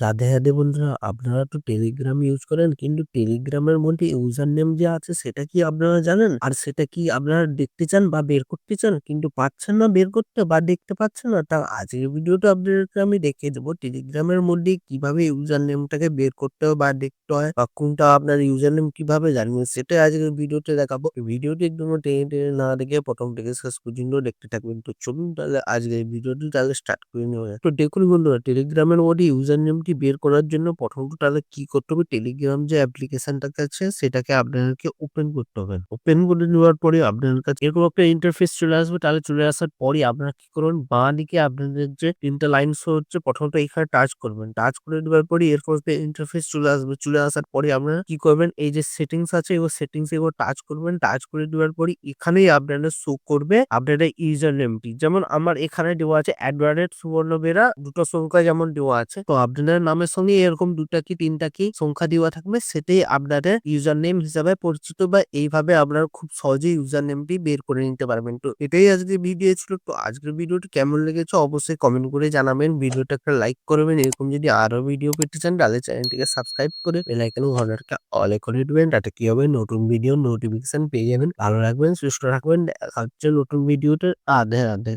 রাধে, রাধে বন্ধুরা। আপনারা তো টেলিগ্রাম ইউজ করেন কিন্তু টেলিগ্রামের মধ্যে ইউজার নেম যে আছে সেটা কি আপনারা জানেন? আর সেটা কি আপনারা দেখতে চান বা বের করতে চান কিন্তু পাচ্ছেন না বের করতে বা দেখতে পাচ্ছেন না? তা আজকের ভিডিওটা আপনাদেরকে আমি দেখিয়ে দেবো টেলিগ্রামের মধ্যে কীভাবে ইউজার নেমটাকে বের করতে হয় বা দেখতে হয় বা কোনটা আপনার ইউজার নেম কীভাবে জানবেন সেটাই আজকের ভিডিওতে দেখাবো। ভিডিওটি একদম টেনে, টেনে না দেখে প্রথম থেকে শেষ পর্যন্ত দেখতে থাকবেন। তো চলুন তাহলে আজকের ভিডিওটি তাহলে স্টার্ট করে নেওয়া। তো দেখুন বন্ধুরা টেলিগ্রামের মধ্যে ইউজার নেমটি বের করার জন্য প্রথমত তাহলে কি করতে হবে টেলিগ্রাম যে অ্যাপ্লিকেশনটাকে আছে, সেটাকে আপনাদেরকে ওপেন করতে হবে। ওপেন করে নেওয়ার পরে আপনার কাছে এরকম একটা ইন্টারফেস চলে আসবে তাহলে চলে আসার পরে আপনারা কি করবেন বাঁ দিকে আপনাদের যে ৩ টা লাইন শো হচ্ছে, প্রথমত এখানে টাচ করবেন। টাচ করে দেওয়ার পরে এরপর ইন্টারফেস চলে আসবে। চলে আসার পরে আপনারা কি করবেন এই যে সেটিংস আছে, এবার সেটিংস এ একবার টাচ করবেন। টাচ করে দেওয়ার পরে এখানেই আপনাদের শো করবে আপনাদের ইউজার নেমটি। যেমন আমার এখানে দেওয়া আছে সুবর্ণ বেরা, দুটো সংখ্যা যেমন দেওয়া আছে। তো আপনাদের নামের সঙ্গে এরকম দুটা কি তিনটা কি সংখ্যা দেওয়া থাকবে সেটাই আপনাদের ইউজার নেম হিসাবে পরিচিত বা এইভাবে আপনারা খুব সহজেই ইউজার নেমটি বের করে নিতে পারবেন। তো এটাই আজকের ভিডিও ছিল। তো আজকের ভিডিওটি কেমন লেগেছে অবশ্যই কমেন্ট করে জানাবেন। ভিডিওটা একটা লাইক করবেন। এরকম যদি আরও ভিডিও পেতে চান তাহলে চ্যানেলটিকে সাবস্ক্রাইব করে বেল আইকনের ঘন্টাটা অলে করে দিবেন। তাতে কি হবে নতুন ভিডিও নোটিফিকেশন পেয়ে যাবেন। ভালো রাখবেন, সুস্থ রাখবেন। দেখা হচ্ছে নতুন ভিডিওতে। আধে রাধে।